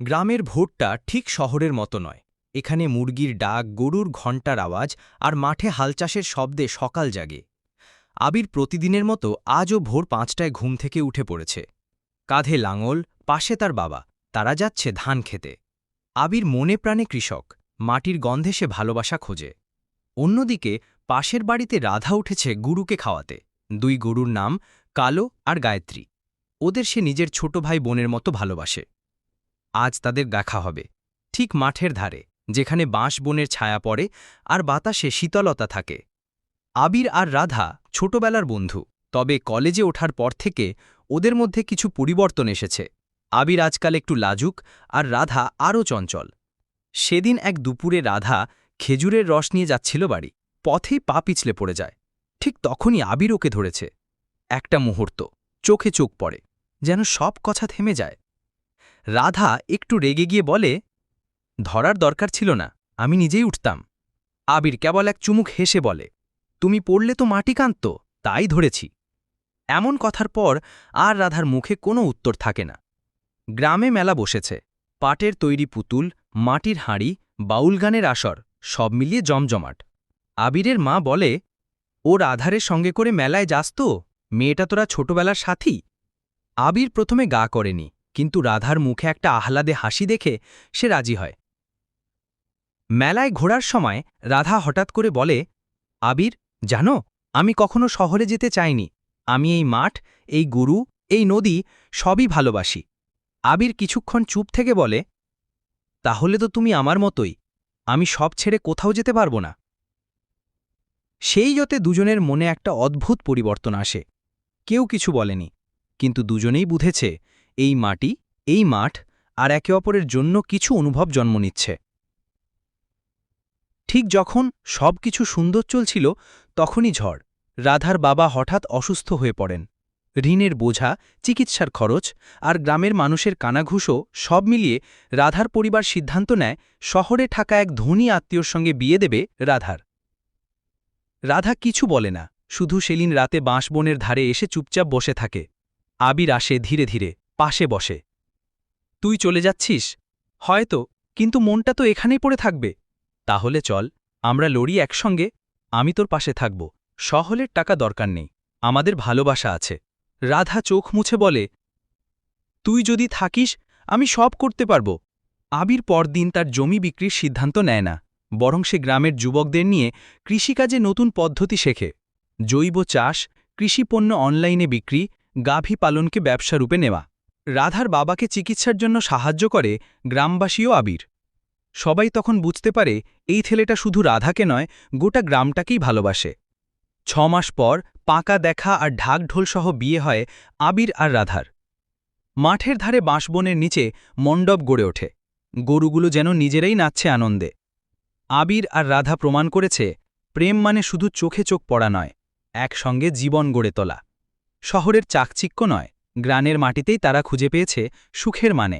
গ্রামের ভোরটা ঠিক শহরের মতো নয়। এখানে মুরগির ডাক, গরুর ঘণ্টার আওয়াজ আর মাঠে হাল চাষের শব্দে সকাল জাগে। আবির প্রতিদিনের মতো আজও ভোর পাঁচটায় ঘুম থেকে উঠে পড়েছে। কাঁধে লাঙল, পাশে তার বাবা। তারা যাচ্ছে ধান খেতে। আবির মনে প্রাণে কৃষক। মাটির গন্ধে সে ভালোবাসা খোঁজে। অন্যদিকে পাশের বাড়িতে রাধা উঠেছে গুরুকে খাওয়াতে। দুই গরুর নাম কালো আর গায়ত্রী। ওদের সে নিজের ছোট ভাই বোনের মতো ভালোবাসে। আজ তাদের দেখা হবে। ঠিক মাঠের ধারে, যেখানে বাঁশ বনের ছায়া পড়ে আর বাতাসে শীতলতা থাকে। আবির আর রাধা ছোটবেলার বন্ধু, তবে কলেজে ওঠার পর থেকে ওদের মধ্যে কিছু পরিবর্তন এসেছে। আবির আজকাল একটু লাজুক আর রাধা আরও চঞ্চল। সেদিন এক দুপুরে রাধা খেজুরের রস নিয়ে যাচ্ছিল বাড়ি, পথেই পা পিছলে পড়ে যায়। ঠিক তখনই আবির ওকে ধরেছে। একটা মুহূর্ত, চোখে চোখ পড়ে, যেন সব কথা থেমে যায়। রাধা একটু রেগে গিয়ে বলে, ধরার দরকার ছিল না, আমি নিজেই উঠতাম। আবির কেবল এক চুমুক হেসে বলে, তুমি পড়লে তো মাটি কাঁদত, তাই ধরেছি। এমন কথার পর আর রাধার মুখে কোনো উত্তর থাকে না। গ্রামে মেলা বসেছে, পাটের তৈরি পুতুল, মাটির হাঁড়ি, বাউল গানের আসর, সব মিলিয়ে জমজমাট। আবিরের মা বলে, ও রাধারের সঙ্গে করে মেলায় যাস তো, মেয়েটা তোরা ছোটবেলার সাথী? আবির প্রথমে গা করেনি কিন্তু রাধার মুখে একটা আহ্লাদে হাসি দেখে সে রাজি হয়। মেলায় ঘোরার সময় রাধা হঠাৎ করে বলে, আবির, জানো, আমি কখনো শহরে যেতে চাইনি। আমি এই মাঠ, এই গুরু, এই নদী সবই ভালোবাসি। আবির কিছুক্ষণ চুপ থেকে বলে, তাহলে তো তুমি আমার মতোই। আমি সব ছেড়ে কোথাও যেতে পারব না। সেই যতে দুজনের মনে একটা অদ্ভুত পরিবর্তন আসে। কেউ কিছু বলেনি, কিন্তু দুজনেই বুঝেছে এই মাটি, এই মাঠ আর একে অপরের জন্য কিছু অনুভব জন্ম নিচ্ছে। ঠিক যখন সব কিছু সুন্দর চলছিল, তখনই ঝড়। রাধার বাবা হঠাৎ অসুস্থ হয়ে পড়েন। ঋণের বোঝা, চিকিৎসার খরচ আর গ্রামের মানুষের কানাঘুষো সব মিলিয়ে রাধার পরিবার সিদ্ধান্ত নেয়, শহরে থাকা এক ধনী আত্মীয়র সঙ্গে বিয়ে দেবে রাধার। রাধা কিছু বলে না, শুধু সেলিন রাতে বাঁশবনের ধারে এসে চুপচাপ বসে থাকে। আবির আসে ধীরে ধীরে। পাশে বসে। তুই চলে যাচ্ছিস? হয়তো, কিন্তু মনটা তো এখানেই পড়ে থাকবে। তাহলে চল, আমরা লড়ি একসঙ্গে, আমি তোর পাশে থাকব। শহরের টাকা দরকার নেই, আমাদের ভালোবাসা আছে রাধা চোখ মুছে বলে, তুই যদি থাকিস, আমি সব করতে পারব। আবির পরদিন তার জমি বিক্রির সিদ্ধান্ত নেয় না, বরং সে গ্রামের যুবকদের নিয়ে কৃষিকাজে নতুন পদ্ধতি শেখে। জৈব চাষ, কৃষিপণ্য অনলাইনে বিক্রি, গাভী পালনকে ব্যবসারূপে নেওয়া। রাধার বাবাকে চিকিৎসার জন্য সাহায্য করে গ্রামবাসীও আবির। সবাই তখন বুঝতে পারে এই ছেলেটা শুধু রাধাকে নয়, গোটা গ্রামটাকেই ভালোবাসে। ছ মাস পর পাকা দেখা আর ঢাকঢোলসহ বিয়ে হয় আবির আর রাধার। মাঠের ধারে বাঁশবনের নিচে মণ্ডপ গড়ে ওঠে। গরুগুলো যেন নিজেরাই নাচছে আনন্দে। আবির আর রাধা প্রমাণ করেছে, প্রেম মানে শুধু চোখে চোখ পড়া নয়, একসঙ্গে জীবন গড়ে তোলা। শহরের চাকচিক্য নয় গ্রানের মাটিতেই তারা খুঁজে পেয়েছে সুখের মানে।